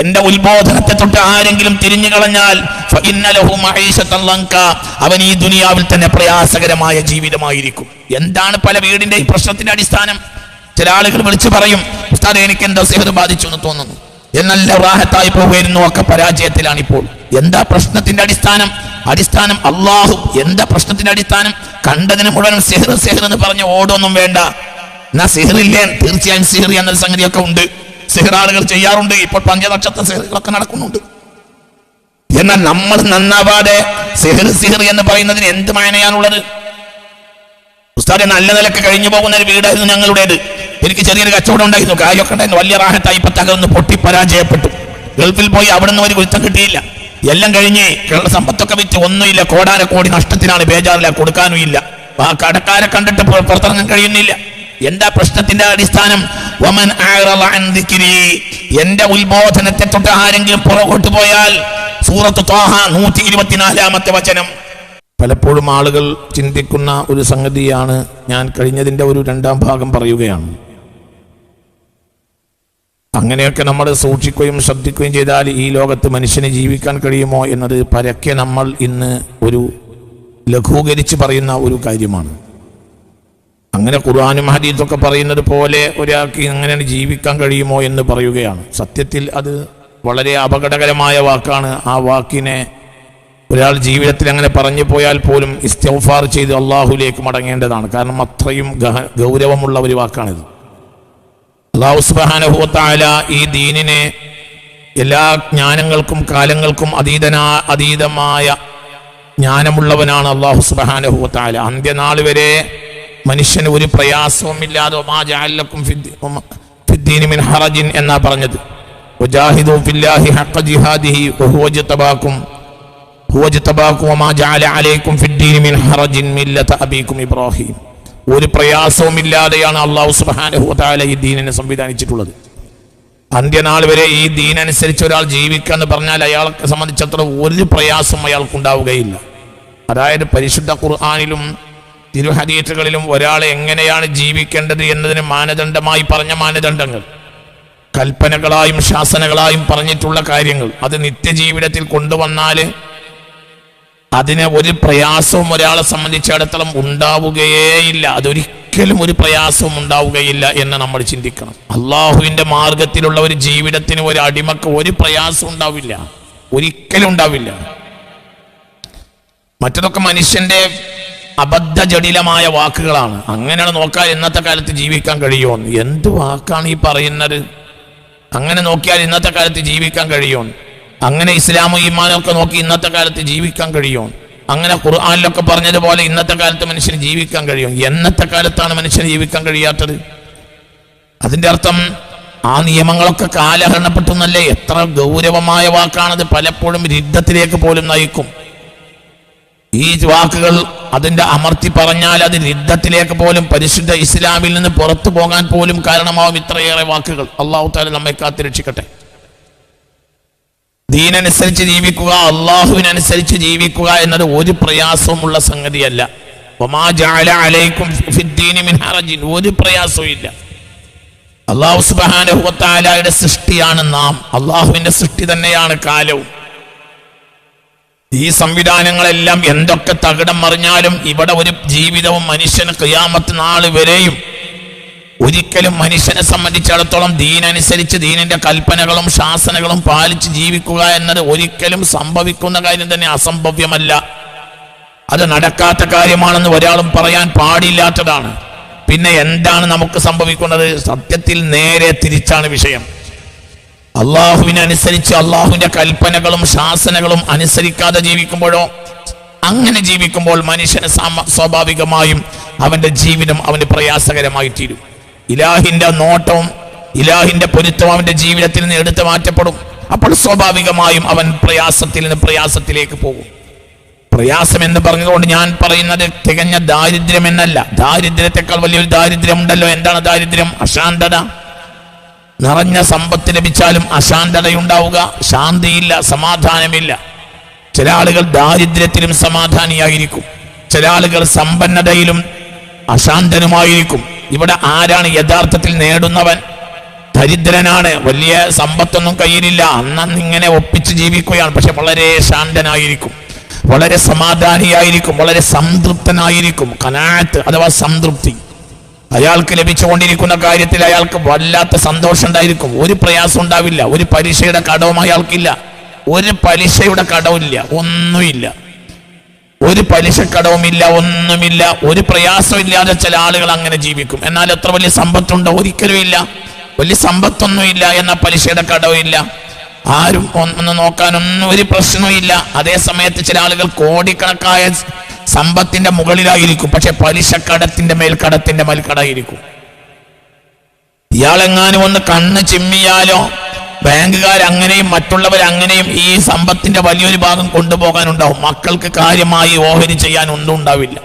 എന്റെ ഉത്ബോധനത്തെ തൊട്ട് ആരെങ്കിലും തിരിഞ്ഞു കളഞ്ഞാൽ. അവൻ ഈ ദുനിയാവിൽ തന്നെ പ്രയാസകരമായ ജീവിതമായിരിക്കും. എന്താണ് പല വീടിന്റെ പ്രശ്നത്തിന്റെ അടിസ്ഥാനം? ചില ആളുകൾ വിളിച്ചു പറയും ഉസ്താദ് എനിക്ക് എന്താ സിഹർ ബാധിച്ചു എന്ന് തോന്നുന്നു. എന്നല്ല റാഹത്തായി പോകുമായിരുന്നു ഒക്കെ പരാജയത്തിലാണ് ഇപ്പോൾ എന്താ പ്രശ്നത്തിന്റെ അടിസ്ഥാനം? അടിസ്ഥാനം അള്ളാഹു. എന്താ പ്രശ്നത്തിന്റെ അടിസ്ഥാനം? കണ്ടതിന് മുഴുവൻ സെഹ്റ് സെഹ്റ് എന്ന് പറഞ്ഞ് ഓടൊന്നും വേണ്ട. എന്നാ സിഹറില്ലേ തീർച്ചയായും സിഹറി എന്നൊരു സംഗതിയൊക്കെ ഉണ്ട്. സിഹറാളുകൾ ചെയ്യാറുണ്ട്. ഇപ്പോൾ പഞ്ചനക്ഷത്ര സിഹറുകളൊക്കെ നടക്കുന്നുണ്ട്. എന്നാൽ നമ്മൾ നന്നാവാതെ സിഹർ സിഹർ എന്ന് പറയുന്നതിന് എന്ത് മായനയാണുള്ളത്? ഉസ്താദെ നല്ല നിലയ്ക്ക് കഴിഞ്ഞു പോകുന്ന ഒരു വീടായിരുന്നു ഞങ്ങളുടേത്. എനിക്ക് ചെറിയൊരു കച്ചവടം ഉണ്ടായിരുന്നു. കാര്യമൊക്കെ ഉണ്ടായിരുന്നു. വലിയ റാഹത്തായി ഇപ്പൊ തകർന്ന് പൊട്ടി പരാജയപ്പെട്ടു. ഗൾഫിൽ പോയി അവിടെ നിന്ന് ഒരു കുരുത്തം കിട്ടിയില്ല. എല്ലാം കഴിഞ്ഞ് സമ്പത്തൊക്കെ വിറ്റ് ഒന്നുമില്ല. കോടാന കോടി നഷ്ടത്തിനാണ് ബേജാറില്ല കൊടുക്കാനും ഇല്ല ആ കടക്കാരെ കണ്ടിട്ട് പുറ- പുറത്തിറങ്ങാൻ കഴിയുന്നില്ല. എന്താ പ്രശ്നത്തിന്റെ അടിസ്ഥാനം? വമൻ. എന്റെ ഉത്ബോധനത്തെ തൊട്ട് ആരെങ്കിലും പുറകോട്ട് പോയാൽ സൂറത്ത് ത്വാഹ നൂറ്റി ഇരുപത്തിനാലാമത്തെ വചനം. പലപ്പോഴും ആളുകൾ ചിന്തിക്കുന്ന ഒരു സംഗതിയാണ് ഞാൻ കഴിഞ്ഞതിന്റെ ഒരു രണ്ടാം ഭാഗം പറയുകയാണ്. അങ്ങനെയൊക്കെ നമ്മൾ സൂക്ഷിക്കുകയും ശ്രദ്ധിക്കുകയും ചെയ്താൽ ഈ ലോകത്ത് മനുഷ്യന് ജീവിക്കാൻ കഴിയുമോ എന്നത് പരക്കെ നമ്മൾ ഇന്ന് ഒരു ലഘൂകരിച്ച് പറയുന്ന ഒരു കാര്യമാണ്. അങ്ങനെ ഖുർആാനും ഹദീസൊക്കെ പറയുന്നത് പോലെ ഒരാൾക്ക് അങ്ങനെ ജീവിക്കാൻ കഴിയുമോ എന്ന് പറയുകയാണ്. സത്യത്തിൽ അത് വളരെ അപകടകരമായ വാക്കാണ്. ആ വാക്കിനെ ഒരാൾ ജീവിതത്തിൽ അങ്ങനെ പറഞ്ഞു പോയാൽ പോലും ഇസ്തഫാർ ചെയ്ത് അള്ളാഹുലേക്ക് മടങ്ങേണ്ടതാണ്. കാരണം അത്രയും ഗൗരവമുള്ള ഒരു വാക്കാണിത്. അള്ളാഹു സുബാനഹുത്തായ ഈ ദീനിനെ എല്ലാ ജ്ഞാനങ്ങൾക്കും കാലങ്ങൾക്കും അതീതനാ അതീതമായ ജ്ഞാനമുള്ളവനാണ് അള്ളാഹു സുബാനഹുത്തായ അന്ത്യനാൾ വരെ മനുഷ്യന് ഒരു പ്രയാസവുമില്ലാതെ ഒമാ ജഅലക്കും ഫിദ്ദീ- ഒമ- ഫിദ്ദീനി മിൻ ഹറജിൻ എന്നാ പറഞ്ഞത് വജാഹിദു ഫില്ലാഹി ഹഖ ജിഹാദിഹി വഹുവ ജതബാക്കും هو اجتباكم وما جعل عليكم في الدين من حرج ملة أبيكم إبراهيم ഒരു പ്രയാസവുമില്ലാതെയാണ് അള്ളാഹു സുബ്ഹാനഹു വതആല ഈ ദീനിനെ സംവിധാനിച്ചിട്ടുള്ളത് അന്ത്യനാൾ വരെ ഈ ദീനനുസരിച്ച് ഒരാൾ ജീവിക്കുക എന്ന് പറഞ്ഞാൽ അയാളെ സംബന്ധിച്ചിടത്തോളം ഒരു പ്രയാസം അയാൾക്ക് ഉണ്ടാവുകയില്ല അതായത് പരിശുദ്ധ ഖുർആാനിലും തിരുഹദീറ്റുകളിലും ഒരാൾ എങ്ങനെയാണ് ജീവിക്കേണ്ടത് എന്നതിന് മാനദണ്ഡമായി പറഞ്ഞ മാനദണ്ഡങ്ങൾ. കൽപ്പനകളായും ശാസനകളായും പറഞ്ഞിട്ടുള്ള കാര്യങ്ങൾ. അത് നിത്യജീവിതത്തിൽ കൊണ്ടുവന്നാൽ അതിനെ ഒരു പ്രയാസവും ഒരാളെ സംബന്ധിച്ചിടത്തോളം ഉണ്ടാവുകയേയില്ല. അതൊരിക്കലും ഒരു പ്രയാസവും ഉണ്ടാവുകയില്ല എന്ന് നമ്മൾ ചിന്തിക്കണം. അള്ളാഹുവിന്റെ മാർഗത്തിലുള്ള ഒരു ജീവിതത്തിന് ഒരു അടിമക്ക് ഒരു പ്രയാസം ഉണ്ടാവില്ല. ഒരിക്കലും ഉണ്ടാവില്ല. മറ്റതൊക്കെ മനുഷ്യന്റെ അബദ്ധ ജടിലമായ വാക്കുകളാണ്. അങ്ങനെയാണ് നോക്കാൻ ഇന്നത്തെ കാലത്ത് ജീവിക്കാൻ കഴിയുമോ എന്ത് വാക്കാണ് ഈ പറയുന്നത്? അങ്ങനെ നോക്കിയാൽ ഇന്നത്തെ കാലത്ത് ജീവിക്കാൻ കഴിയുമോ അങ്ങനെ ഇസ്ലാമും ഈമാനൊക്കെ നോക്കി ഇന്നത്തെ കാലത്ത് ജീവിക്കാൻ കഴിയുമോ അങ്ങനെ ഖുർആാനിലൊക്കെ പറഞ്ഞതുപോലെ ഇന്നത്തെ കാലത്ത് മനുഷ്യന് ജീവിക്കാൻ കഴിയും. എന്നത്തെ കാലത്താണ് മനുഷ്യന് ജീവിക്കാൻ കഴിയാത്തത്? അതിന്റെ അർത്ഥം ആ നിയമങ്ങളൊക്കെ കാലഹരണപ്പെട്ടു എന്നല്ലേ? എത്ര ഗൗരവമായ വാക്കാണത് പലപ്പോഴും യുദ്ധത്തിലേക്ക് പോലും നയിക്കും. ഈ വാക്കുകൾ അതിന്റെ അമർത്തി പറഞ്ഞാൽ അത് യുദ്ധത്തിലേക്ക് പോലും പരിശുദ്ധ ഇസ്ലാമിൽ നിന്ന് പുറത്തു പോകാൻ പോലും കാരണമാവും ഇത്രയേറെ വാക്കുകൾ. അള്ളാഹു താല നമ്മെ കാത്തിരക്ഷിക്കട്ടെ ദീനനുസരിച്ച് ജീവിക്കുക അള്ളാഹുവിനനുസരിച്ച് ജീവിക്കുക എന്നത് ഒരു പ്രയാസവുമുള്ള സംഗതിയല്ല. ഒരു പ്രയാസവും ഇല്ല. അള്ളാഹു സുബ്ഹാനഹു വതആലയുടെ സൃഷ്ടിയാണ് നാം. അള്ളാഹുവിന്റെ സൃഷ്ടി തന്നെയാണ് കാലവും. ഈ സംവിധാനങ്ങളെല്ലാം എന്തൊക്കെ തകിടം മറിഞ്ഞാലും ഇവിടെ ഒരു ജീവിതവും മനുഷ്യന് ക്രിയാമത്ത് നാൾ വരെയും ഒരിക്കലും മനുഷ്യനെ സംബന്ധിച്ചിടത്തോളം ദീനനുസരിച്ച് ദീനിന്റെ കൽപ്പനകളും ശാസനകളും പാലിച്ച് ജീവിക്കുക എന്നത് ഒരിക്കലും സംഭവിക്കുന്ന കാര്യം തന്നെ അസംഭവ്യമല്ല. അത് നടക്കാത്ത കാര്യമാണെന്ന് ഒരാളും പറയാൻ പാടില്ലാത്തതാണ്. പിന്നെ എന്താണ് നമുക്ക് സംഭവിക്കുന്നത്? സത്യത്തിൽ നേരെ തിരിച്ചാണ് വിഷയം. അള്ളാഹുവിനനുസരിച്ച് അള്ളാഹുവിന്റെ കൽപ്പനകളും ശാസനകളും അനുസരിക്കാതെ ജീവിക്കുമ്പോഴോ അങ്ങനെ ജീവിക്കുമ്പോൾ മനുഷ്യന് സ്വാഭാവികമായും അവന്റെ ജീവിതം അവന് പ്രയാസകരമായി തീരും. ഇലാഹിന്റെ നോട്ടവും ഇലാഹിന്റെ പൊരുത്തവും അവന്റെ ജീവിതത്തിൽ നിന്ന് എടുത്തു മാറ്റപ്പെടും. അപ്പോൾ സ്വാഭാവികമായും അവൻ പ്രയാസത്തിൽ നിന്ന് പ്രയാസത്തിലേക്ക് പോകും. പ്രയാസം എന്ന് പറഞ്ഞതുകൊണ്ട് ഞാൻ പറയുന്നത് തികഞ്ഞ ദാരിദ്ര്യം എന്നല്ല. ദാരിദ്ര്യത്തെക്കാൾ വലിയൊരു ദാരിദ്ര്യം ഉണ്ടല്ലോ എന്താണ് ദാരിദ്ര്യം? അശാന്തത. നിറഞ്ഞ സമ്പത്ത് ലഭിച്ചാലും അശാന്തതയുണ്ടാവുക ശാന്തിയില്ല സമാധാനമില്ല. ചില ആളുകൾ ദാരിദ്ര്യത്തിലും സമാധാനിയായിരിക്കും. ചില ആളുകൾ സമ്പന്നതയിലും അശാന്തനുമായിരിക്കും. ഇവിടെ ആരാണ് യഥാർത്ഥത്തിൽ നേടുന്നവൻ? ദരിദ്രനാണ്. വലിയ സമ്പത്തൊന്നും കയ്യിലില്ല. അന്നന്ന് ഇങ്ങനെ ഒപ്പിച്ച് ജീവിക്കുകയാണ്. പക്ഷെ വളരെ ശാന്തനായിരിക്കും. വളരെ സമാധാനിയായിരിക്കും. വളരെ സംതൃപ്തനായിരിക്കും. കനാത്ത് അഥവാ സംതൃപ്തി. അയാൾക്ക് ലഭിച്ചുകൊണ്ടിരിക്കുന്ന കാര്യത്തിൽ അയാൾക്ക് വല്ലാത്ത സന്തോഷം ഉണ്ടായിരിക്കും ഒരു പ്രയാസം ഉണ്ടാവില്ല. ഒരു പലിശയുടെ കടവും അയാൾക്കില്ല. ഒരു പലിശയുടെ കടവില്ല ഒന്നുമില്ല. ഒരു പലിശക്കടവുമില്ല ഒന്നുമില്ല. ഒരു പ്രയാസമില്ലാതെ ചില ആളുകൾ അങ്ങനെ ജീവിക്കും. എന്നാൽ എത്ര വലിയ സമ്പത്തുണ്ടോ? ഒരിക്കലും ഇല്ല. വലിയ സമ്പത്തൊന്നുമില്ല എന്ന പലിശയുടെ കടവില്ല ആരും ഒന്ന് നോക്കാനൊന്നും ഒരു പ്രശ്നവും ഇല്ല അതേ സമയത്ത് ചില ആളുകൾ കോടിക്കണക്കായ സമ്പത്തിന്റെ മുകളിലായിരിക്കും. പക്ഷെ പലിശ കടത്തിന്റെ മേൽക്കടത്തിന്റെ മേൽക്കടായിരിക്കും ഇയാളെങ്ങാനും ഒന്ന് കണ്ണ് ചിമ്മിയാലോ? ബാങ്കുകാർ അങ്ങനെയും മറ്റുള്ളവർ അങ്ങനെയും ഈ സമ്പത്തിന്റെ വലിയൊരു ഭാഗം കൊണ്ടുപോകാനുണ്ടാവും. മക്കൾക്ക് കാര്യമായി ഓഹരി ചെയ്യാൻ ഒന്നും ഉണ്ടാവില്ല.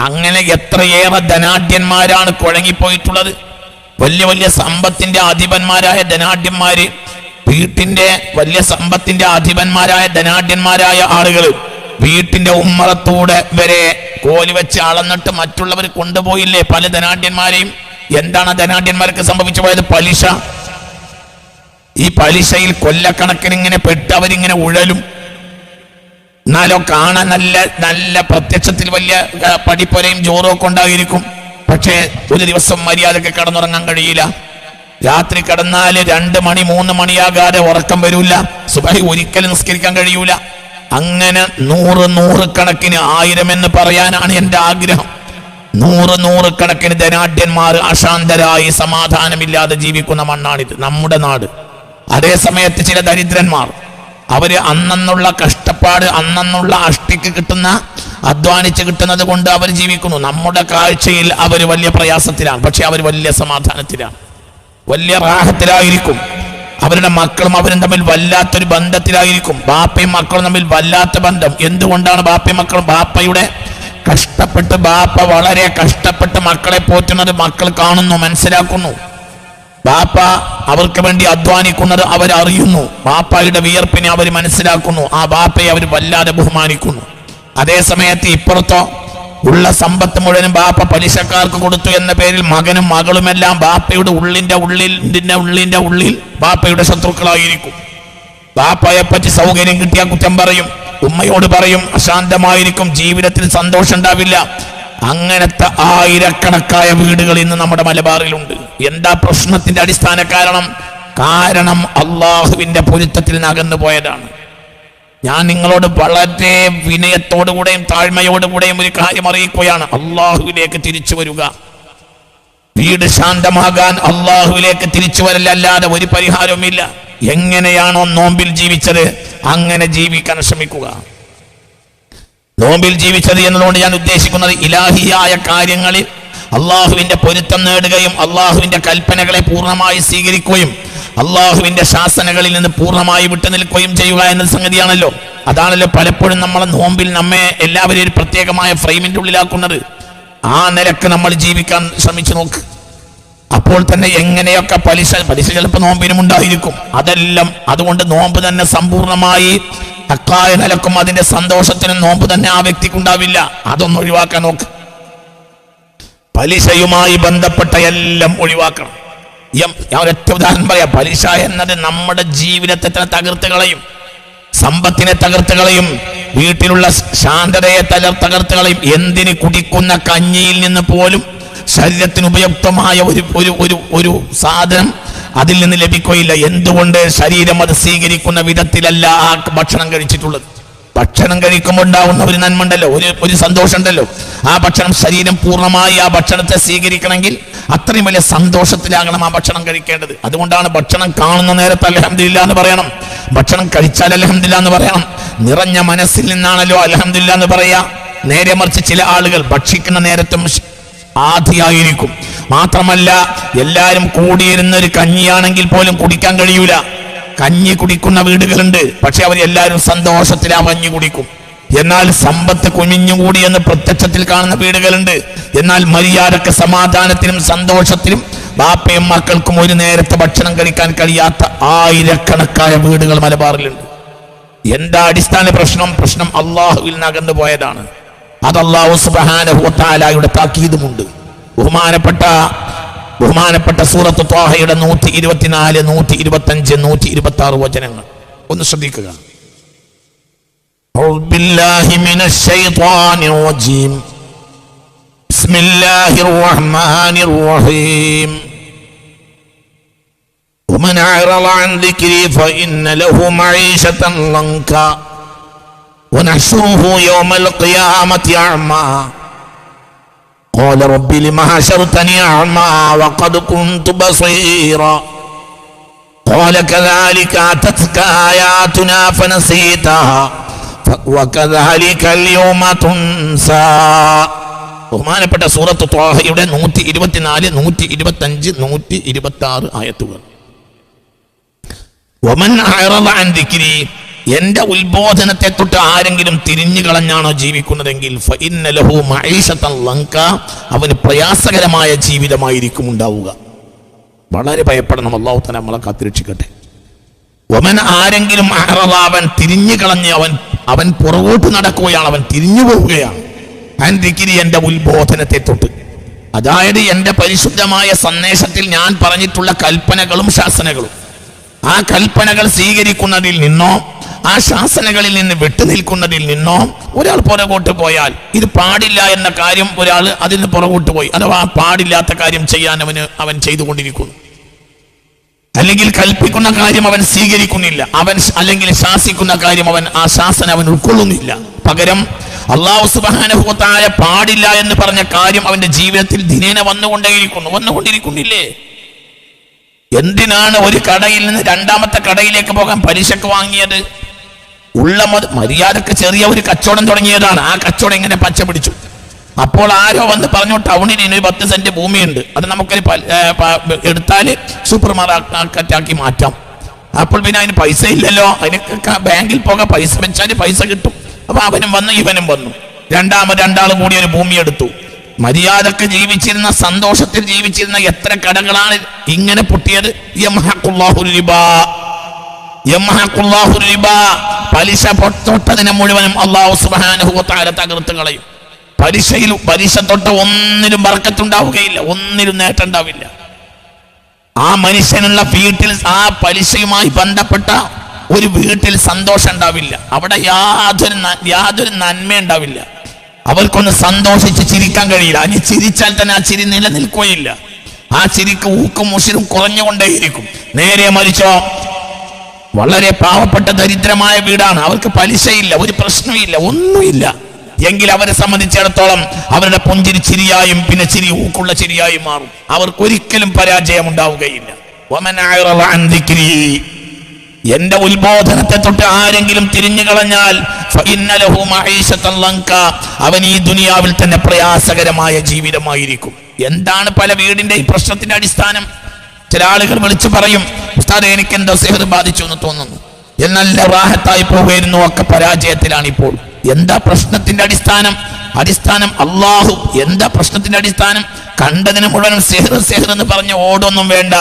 അങ്ങനെ എത്രയേറെ ധനാഢ്യന്മാരാണ് കുഴങ്ങിപ്പോയിട്ടുള്ളത്. വലിയ വലിയ സമ്പത്തിന്റെ അധിപന്മാരായ ധനാഢ്യന്മാര് വീട്ടിന്റെ വലിയ സമ്പത്തിന്റെ അധിപന്മാരായ ധനാഢ്യന്മാരായ ആളുകൾ വീട്ടിന്റെ ഉമ്മറത്തൂടെ വരെ കോലി വെച്ച് അളന്നിട്ട് മറ്റുള്ളവർ കൊണ്ടുപോയില്ലേ? പല ധനാഢ്യന്മാരെയും. എന്താണ് ധനാഢ്യന്മാർക്ക് സംഭവിച്ചു പോയത്? പലിശ. ഈ പലിശയിൽ കൊല്ലക്കണക്കിന് ഇങ്ങനെ പെട്ട് അവരിങ്ങനെ ഉഴലും. എന്നാലോ കാണാൻ നല്ല നല്ല പ്രത്യക്ഷത്തിൽ വലിയ പടിപ്പൊരയും ജോറും ഒക്കെ ഉണ്ടായിരിക്കും. പക്ഷേ ഒരു ദിവസം മര്യാദയ്ക്ക് കടന്നുറങ്ങാൻ കഴിയില്ല. രാത്രി കടന്നാൽ രണ്ട് മണി മൂന്ന് മണിയാകാതെ ഉറക്കം വരൂല. സുബഹി ഒരിക്കലും നിസ്കരിക്കാൻ കഴിയൂല. അങ്ങനെ നൂറ് നൂറ് കണക്കിന് ആയിരം എന്ന് പറയാനാണ് എന്റെ ആഗ്രഹം. നൂറ് നൂറ് കണക്കിന് ധനാഢ്യന്മാർ അശാന്തരായി സമാധാനമില്ലാതെ ജീവിക്കുന്ന മണ്ണാണിത് നമ്മുടെ നാട്. അതേ സമയത്ത് ചില ദരിദ്രന്മാർ അവർ അന്നുള്ള കഷ്ടപ്പാട് അന്നുള്ള അഷ്ടിക്ക് കിട്ടുന്ന അധ്വാനിച്ച് കിട്ടുന്നത് കൊണ്ട് അവർ ജീവിക്കുന്നു. നമ്മുടെ കാഴ്ചയിൽ അവർ വലിയ പ്രയാസത്തിലാണ് പക്ഷെ അവർ വലിയ സമാധാനത്തിലാണ്. വലിയ റാഹത്തിലായിരിക്കും. അവരുടെ മക്കളും അവരും തമ്മിൽ വല്ലാത്തൊരു ബന്ധത്തിലായിരിക്കും. ബാപ്പയും മക്കളും തമ്മിൽ വല്ലാത്ത ബന്ധം. എന്തുകൊണ്ടാണ് ബാപ്പയും മക്കളും ബാപ്പയുടെ കഷ്ടപ്പെട്ട് ബാപ്പ വളരെ കഷ്ടപ്പെട്ട് മക്കളെ പോറ്റുന്നത് മക്കൾ കാണുന്നു മനസ്സിലാക്കുന്നു? ബാപ്പ അവർക്ക് വേണ്ടി അധ്വാനിക്കുന്നത് അവരറിയുന്നു. ബാപ്പയുടെ വിയർപ്പിനെ അവർ മനസ്സിലാക്കുന്നു. ആ ബാപ്പയെ അവർ വല്ലാതെ ബഹുമാനിക്കുന്നു. അതേ സമയത്ത് ഇപ്പുറത്തോ ഉള്ള സമ്പത്ത് മുഴുവനും ബാപ്പ പലിശക്കാർക്ക് കൊടുത്തു എന്ന പേരിൽ മകനും മകളുമെല്ലാം ബാപ്പയുടെ ഉള്ളിന്റെ ഉള്ളിൽ ഇതിന്റെ ഉള്ളിന്റെ ഉള്ളിൽ ബാപ്പയുടെ ശത്രുക്കളായിരിക്കും. ബാപ്പയെ പറ്റി സൗകര്യം കിട്ടിയ കുറ്റം പറയും ഉമ്മയോട് പറയും അശാന്തമായിരിക്കും ജീവിതത്തിൽ സന്തോഷം ഉണ്ടാവില്ല. അങ്ങനത്തെ ആയിരക്കണക്കായ വീടുകൾ ഇന്ന് നമ്മുടെ മലബാറിലുണ്ട്. എന്താ പ്രശ്നത്തിന്റെ അടിസ്ഥാന കാരണം? കാരണം അള്ളാഹുവിന്റെ പൊരുത്തത്തിൽ നിന്ന് അകന്നു പോയതാണ് ഞാൻ നിങ്ങളോട് വളരെ വിനയത്തോടുകൂടെയും താഴ്മയോടുകൂടെയും ഒരു കാര്യം അറിയിക്കുകയാണ്. അള്ളാഹുവിലേക്ക് തിരിച്ചു വരിക. വീട് ശാന്തമാകാൻ അള്ളാഹുവിലേക്ക് തിരിച്ചു വരലല്ലാതെ ഒരു പരിഹാരവുമില്ല. എങ്ങനെയാണോ നോമ്പിൽ ജീവിച്ചത് അങ്ങനെ ജീവിക്കാൻ ശ്രമിക്കുക. നോമ്പിൽ ജീവിച്ചത് എന്നതുകൊണ്ട് ഞാൻ ഉദ്ദേശിക്കുന്നത് ഇലാഹിയായ കാര്യങ്ങളിൽ അള്ളാഹുവിന്റെ പൊരുത്തം നേടുകയും അള്ളാഹുവിന്റെ കൽപ്പനകളെ പൂർണമായി സ്വീകരിക്കുകയും അള്ളാഹുവിന്റെ ശാസനകളിൽ നിന്ന് പൂർണമായി വിട്ടുനിൽക്കുകയും ചെയ്യുക എന്ന സംഗതിയാണല്ലോ. അതാണല്ലോ പലപ്പോഴും നമ്മളെ നോമ്പിൽ നമ്മെ എല്ലാവരെയും ഒരു പ്രത്യേകമായ ഫ്രെയിമിന്റെ ഉള്ളിലാക്കുന്നത്. ആ നിരക്ക് നമ്മൾ ജീവിക്കാൻ ശ്രമിച്ചു നോക്ക്. അപ്പോൾ തന്നെ എങ്ങനെയൊക്കെ പലിശ പലിശ ചിലപ്പോൾ നോമ്പിനും ഉണ്ടായിരിക്കും. അതെല്ലാം അതുകൊണ്ട് നോമ്പ് തന്നെ സമ്പൂർണമായി തക്കായ നിലക്കും അതിന്റെ സന്തോഷത്തിനും നോമ്പ് തന്നെ ആ വ്യക്തിക്കുണ്ടാവില്ല. അതൊന്നും ഒഴിവാക്കാൻ നോക്ക്. പലിശയുമായി ബന്ധപ്പെട്ട എല്ലാം ഒഴിവാക്കണം. ഞാൻ ഒരൊറ്റ ഉദാഹരണം പറയാം. പലിശ എന്നത് നമ്മുടെ ജീവിതത്തെ തകർത്ത് കളയും സമ്പത്തിനെ തകർത്ത് കളയും വീട്ടിലുള്ള ശാന്തതയെ തല തകർത്ത് കളയും എന്തിന് കുടിക്കുന്ന കഞ്ഞിയിൽ നിന്ന് പോലും ശരീരത്തിന് ഉപയുക്തമായ ഒരു ഒരു ഒരു ഒരു സാധനം അതിൽ നിന്ന് ലഭിക്കുകയില്ല. എന്തുകൊണ്ട് ശരീരം അത് സ്വീകരിക്കുന്ന വിധത്തിലല്ല ആ ഭക്ഷണം കഴിച്ചിട്ടുള്ളത്? ഭക്ഷണം കഴിക്കുമ്പോൾ ഉണ്ടാവുന്ന ഒരു നന്മണ്ടല്ലോ ഒരു ഒരു സന്തോഷമുണ്ടല്ലോ ആ ഭക്ഷണം ശരീരം പൂർണമായി ആ ഭക്ഷണത്തെ സ്വീകരിക്കണമെങ്കിൽ അത്രയും വലിയ സന്തോഷത്തിലാകണം ആ ഭക്ഷണം കഴിക്കേണ്ടത്. അതുകൊണ്ടാണ് ഭക്ഷണം കാണുന്ന നേരത്തെ അലഹമില്ല എന്ന് പറയണം. ഭക്ഷണം കഴിച്ചാൽ അലഹമില്ല എന്ന് പറയണം. നിറഞ്ഞ മനസ്സിൽ നിന്നാണല്ലോ അലഹമില്ല എന്ന് പറയാ. നേരെ മറിച്ച് ചില ആളുകൾ ഭക്ഷിക്കുന്ന നേരത്തും ആധിയായിരിക്കും. മാത്രമല്ല എല്ലാരും കൂടിയിരുന്ന ഒരു കഞ്ഞിയാണെങ്കിൽ പോലും കുടിക്കാൻ കഴിയൂല. കഞ്ഞി കുടിക്കുന്ന വീടുകളുണ്ട്. പക്ഷെ അവർ എല്ലാവരും സന്തോഷത്തിൽ ആ കഞ്ഞി കുടിക്കും. എന്നാൽ സമ്പത്ത് കുഞ്ഞുകൂടി എന്ന് പ്രത്യക്ഷത്തിൽ കാണുന്ന വീടുകളുണ്ട്. എന്നാൽ മര്യാദയ്ക്ക് സമാധാനത്തിലും സന്തോഷത്തിലും ബാപ്പയും മക്കൾക്കും ഒരു നേരത്തെ ഭക്ഷണം കഴിക്കാൻ കഴിയാത്ത ആയിരക്കണക്കായ വീടുകൾ മലബാറിലുണ്ട്. എന്താ അടിസ്ഥാന പ്രശ്നം? പ്രശ്നം അള്ളാഹുവിൽ നകന്നു പോയതാണ്. അത് അള്ളാഹു സുബാനഹുത്താലായുടെ താക്കീതുമുണ്ട്. ബഹുമാനപ്പെട്ട ബഹുമാനപ്പെട്ട സൂറത്ത് ത്വാഹയുടെ നൂറ്റി ഇരുപത്തിനാല് നൂറ്റി ഇരുപത്തി അഞ്ച് നൂറ്റി ഇരുപത്തി ആറ് വചനങ്ങൾ ഒന്ന് ശ്രദ്ധിക്കുക أعوذ بالله من الشيطان الرجيم بسم الله الرحمن الرحيم ومن أعرض عن ذكري فإن له معيشة ضنكا ونحشره يوم القيامة أعمى قال رب لم حشرتني أعمى وقد كنت بصيرا قال كذلك أتتك آياتنا فنسيتها ف- وكذلك اليوم تنسى ബഹുമാനപ്പെട്ട സൂറത്ത് ത്വാഹയുടെ നൂറ്റി ഇരുപത്തിനാല് നൂറ്റി ഇരുപത്തി അഞ്ച് നൂറ്റി ഇരുപത്തി ആറ് ആയത്തുകൾ ഒമൻ അഅറള അൻ ദിക്രി എന്റെ ഉത്ബോധനത്തെ തൊട്ട് ആരെങ്കിലും തിരിഞ്ഞു കളഞ്ഞാണോ ജീവിക്കുന്നതെങ്കിൽ ലങ്ക അവന് പ്രയാസകരമായ ജീവിതമായിരിക്കും ഉണ്ടാവുക. വളരെ ഭയപ്പെടണം. അള്ളാഹു തന്നെ നമ്മളെ കാത്തിരക്ഷിക്കട്ടെ. ഒമൻ ആരെങ്കിലും അവൻ തിരിഞ്ഞു കളഞ്ഞ് അവൻ അവൻ പുറകോട്ട് നടക്കുകയാണ് അവൻ തിരിഞ്ഞു പോവുകയാണ്. ദിക്രി എന്റെ ഉത്ബോധനത്തെ തൊട്ട്. അതായത് എന്റെ പരിശുദ്ധമായ സന്ദേശത്തിൽ ഞാൻ പറഞ്ഞിട്ടുള്ള കൽപ്പനകളും ശാസനകളും. ആ കൽപ്പനകൾ സ്വീകരിക്കുന്നതിൽ നിന്നോ ആ ശാസനകളിൽ നിന്ന് വിട്ടുനിൽക്കുന്നതിൽ നിന്നോ ഒരാൾ പുറകോട്ട് പോയാൽ ഇത് പാടില്ല എന്ന കാര്യം ഒരാൾ അതിൽ നിന്ന് പുറകോട്ട് പോയി. അഥവാ പാടില്ലാത്ത കാര്യം ചെയ്യാൻ അവന് അവൻ ചെയ്തുകൊണ്ടിരിക്കുന്നു. അല്ലെങ്കിൽ കൽപ്പിക്കുന്ന കാര്യം അവൻ സ്വീകരിക്കുന്നില്ല. അവൻ അല്ലെങ്കിൽ ശാസിക്കുന്ന കാര്യം അവൻ ആ ശാസന അവൻ ഉൾക്കൊള്ളുന്നില്ല. പകരം അള്ളാഹു സുബാനുഭവത്തായ പാടില്ല എന്ന് പറഞ്ഞ കാര്യം അവന്റെ ജീവിതത്തിൽ ദിനേന വന്നുകൊണ്ടേയിരിക്കുന്നു. വന്നുകൊണ്ടിരിക്കുന്നില്ലേ? എന്തിനാണ് ഒരു കടയിൽ നിന്ന് രണ്ടാമത്തെ കടയിലേക്ക് പോകാൻ പലിശക്ക് വാങ്ങിയത്? ഉള്ള മര്യാദയ്ക്ക് ചെറിയ ഒരു കച്ചവടം തുടങ്ങിയതാണ്. ആ കച്ചവടം ഇങ്ങനെ പച്ച പിടിച്ചു. അപ്പോൾ ആരോ വന്ന് പറഞ്ഞു ടൗണിന് ഇനി പത്ത് സെന്റ് ഭൂമിയുണ്ട്. അത് നമുക്കൊരു എടുത്താൽ സൂപ്പർ മാർക്കറ്റാക്കി മാറ്റാം. അപ്പോൾ പിന്നെ അതിന് പൈസ ഇല്ലല്ലോ. അതിന് ബാങ്കിൽ പോകാൻ പൈസ വെച്ചാൽ പൈസ കിട്ടും. അപ്പൊ അവനും വന്നു ഇവനും വന്നു. രണ്ടാമത് രണ്ടാളും കൂടി ഒരു ഭൂമി എടുത്തു. മര്യാദയ്ക്ക് ജീവിച്ചിരുന്ന സന്തോഷത്തിൽ ജീവിച്ചിരുന്ന എത്ര കടകളാണ് ഇങ്ങനെ പൊട്ടിയത്? പലിശ തൊട്ടതിനെ മുഴുവനും അള്ളാഹു തആല തകർത്ത് കളയും. പലിശയിൽ പലിശ തൊട്ട ഒന്നിനും വർക്കത്തുണ്ടാവുകയില്ല ഒന്നിനും നേട്ടമുണ്ടാവില്ല. ആ മനുഷ്യനുള്ള വീട്ടിൽ ആ പലിശയുമായി ബന്ധപ്പെട്ട ഒരു വീട്ടിൽ സന്തോഷം ഉണ്ടാവില്ല. അവിടെ യാതൊരു യാതൊരു നന്മ ഉണ്ടാവില്ല. അവർക്കൊന്ന് സന്തോഷിച്ച് ചിരിക്കാൻ കഴിയില്ല. അനി ചിരിച്ചാൽ തന്നെ ആ ചിരി നിലനിൽക്കുകയില്ല. ആ ചിരിക്ക് ഊക്കും മുഷിരും കുറഞ്ഞുകൊണ്ടേയിരിക്കും. നേരെ മറിച്ചോ വളരെ പാവപ്പെട്ട ദരിദ്രമായ വീടാണ്. അവർക്ക് പലിശയില്ല ഒരു പ്രശ്നമില്ല ഒന്നുമില്ല. എങ്കിൽ അവരെ സംബന്ധിച്ചിടത്തോളം അവരുടെ പുഞ്ചിരി ചിരിയായും പിന്നെ ചിരി ഊക്കുള്ള ചിരിയായും മാറും. അവർക്ക് ഒരിക്കലും പരാജയം ഉണ്ടാവുകയില്ല. എന്റെ ഉത്ബോധനത്തെ തൊട്ട് ആരെങ്കിലും തിരിഞ്ഞു കളഞ്ഞാൽ. അവൻ ഈ ദുനിയാവിൽ തന്നെ പ്രയാസകരമായ ജീവിതമായിരിക്കും. എന്താണ് പല വീടിന്റെ ഈ പ്രശ്നത്തിന്റെ അടിസ്ഥാനം? ചില ആളുകൾ വിളിച്ചു പറയും ഉസ്താദ് എനിക്ക് എന്തോ സെഹർ ബാധിച്ചു എന്ന് തോന്നുന്നു. എന്നല്ല റാഹത്തായി പോവുകയായിരുന്നു ഒക്കെ പരാജയത്തിലാണ് ഇപ്പോൾ എന്താ പ്രശ്നത്തിന്റെ അടിസ്ഥാനം? അടിസ്ഥാനം അള്ളാഹു എന്താ പ്രശ്നത്തിന്റെ അടിസ്ഥാനം? കണ്ടതിന് മുഴുവൻ സെഹർ സെഹർ എന്ന് പറഞ്ഞ് ഓടൊന്നും വേണ്ട.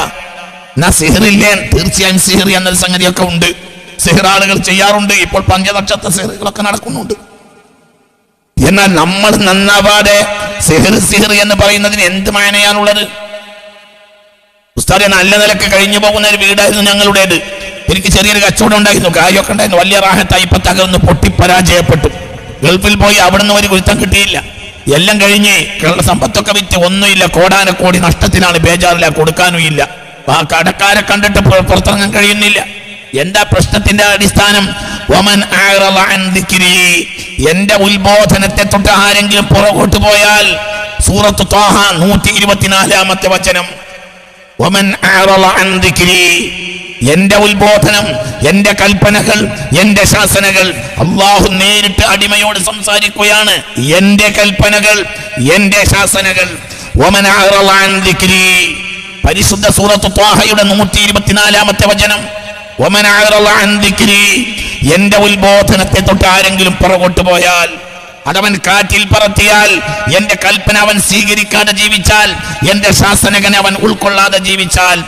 എന്നാ സെഹറില്ലേ തീർച്ചയായും സെഹർ എന്നൊരു സംഗതിയൊക്കെ ഉണ്ട്. സെഹർ ആളുകൾ ചെയ്യാറുണ്ട്. ഇപ്പോൾ പഞ്ചനക്ഷത്ര സെഹറുകളൊക്കെ നടക്കുന്നുണ്ട്. എന്നാൽ നമ്മൾ നന്നാവാതെ സെഹർ സിഹർ എന്ന് പറയുന്നതിന് എന്ത് മാനയാണുള്ളത് ഉസ്താദെ നല്ല നിലയ്ക്ക് കഴിഞ്ഞു പോകുന്ന ഒരു വീടായിരുന്നു ഞങ്ങളുടേത്. എനിക്ക് ചെറിയൊരു കച്ചവടം ഉണ്ടായിരുന്നു കാര്യമൊക്കെ ഉണ്ടായിരുന്നു. വലിയ റാഹത്തായി ഇപ്പൊ തകർന്ന് പൊട്ടി പരാജയപ്പെട്ടു. ഗൾഫിൽ പോയി അവിടുന്ന് ഒരു ഗുരുത്തം കിട്ടിയില്ല. എല്ലാം കഴിഞ്ഞ് കേരള സമ്പത്തൊക്കെ വിറ്റ് ഒന്നുമില്ല. കോടാന കോടി നഷ്ടത്തിലാണ് ബേജാറില്ല കൊടുക്കാനും ഇല്ല. ആ കടക്കാരെ കണ്ടിട്ട് പുറ- പുറത്തിറങ്ങാൻ കഴിയുന്നില്ല. എന്താ പ്രശ്നത്തിന്റെ അടിസ്ഥാനം? വമൻ. എന്റെ ഉത്ബോധനത്തെ തൊട്ട് ആരെങ്കിലും പുറകോട്ട് പോയാൽ സൂറത്ത് തോഹ നൂറ്റി ഇരുപത്തിനാലാമത്തെ വചനം. എന്റെ ഉത്ബോധനം എന്റെ കൽപ്പനകൾ എന്റെ ശാസനകൾ അള്ളാഹു നേരിട്ട് അടിമയോട് സംസാരിക്കുകയാണ് എന്റെ കൽപ്പനകൾ എന്റെ ശാസനകൾ. പരിശുദ്ധ സൂറത്ത് ത്വാഹയുടെ നൂറ്റി ഇരുപത്തിനാലാമത്തെ വചനം. എന്റെ ഉത്ബോധനത്തെ തൊട്ട് ആരെങ്കിലും പുറകോട്ട് പോയാൽ അതവൻ കാറ്റിൽ പറത്തിയാൽ എന്റെ കൽപ്പന അവൻ സ്വീകരിക്കാതെ ജീവിച്ചാൽ എന്റെ ശാസനകനെ അവൻ ഉൾക്കൊള്ളാതെ ജീവിച്ചാൽ